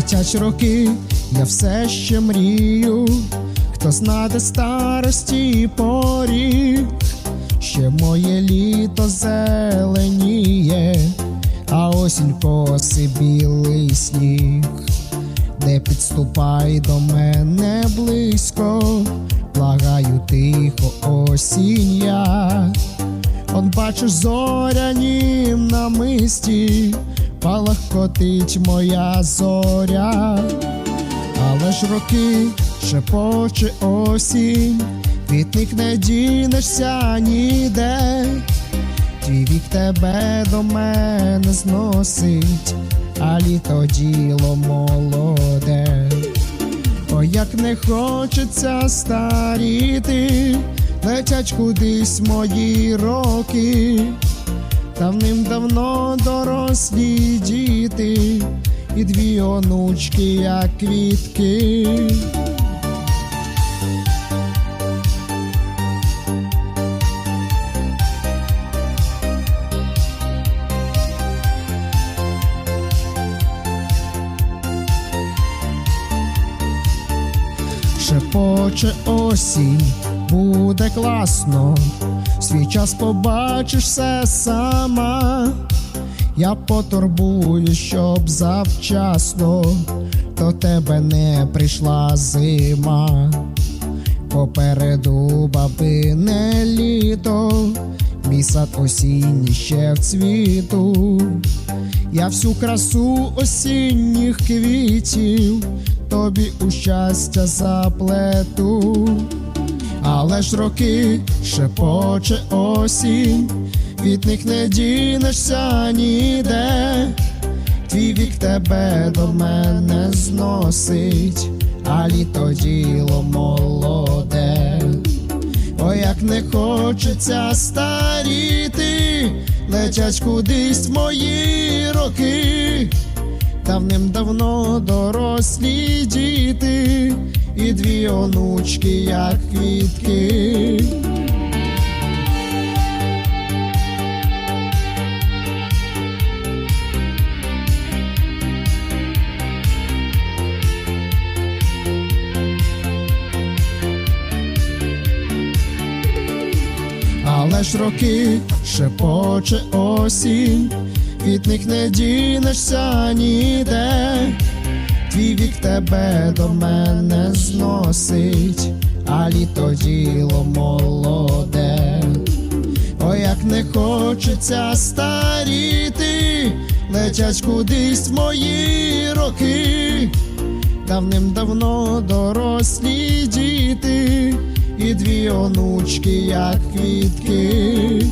Летять роки, я все ще мрію, хто знаде старості поріг, ще моє літо зеленіє, а осінь коси білий сніг. Не підступай до мене близько, благаю тихо осінь я. Он бачиш зорянім намисті, палахкотить моя зоря, але ж роки шепоче осінь, від них не дінешся ніде, твій вік тебе до мене зносить, а літо діло молоде. О, як не хочеться старіти, летять кудись мої роки, давним-давно дорослі діти, і дві онучки, як квітки. Шепоче осінь, буде класно, свій час побачиш все сама. Я потурбую, щоб завчасно до тебе не прийшла зима. Попереду бабине літо, мій сад осінній ще в цвіту. Я всю красу осінніх квітів тобі у щастя заплету, але ж роки шепоче осінь, від них не дінешся ніде, твій вік тебе до мене зносить, а літо діло молоде. О, як не хочеться старіти, летять кудись мої роки, давним-давно дорослі діти, і дві онучки, як квітки. Але ж роки шепоче осінь, від них не дінешся ніде, твій вік тебе до мене зносить, а літо діло молоде. О, як не хочеться старіти, летять кудись мої роки, давним-давно дорослі діти, і дві онучки, як квітки.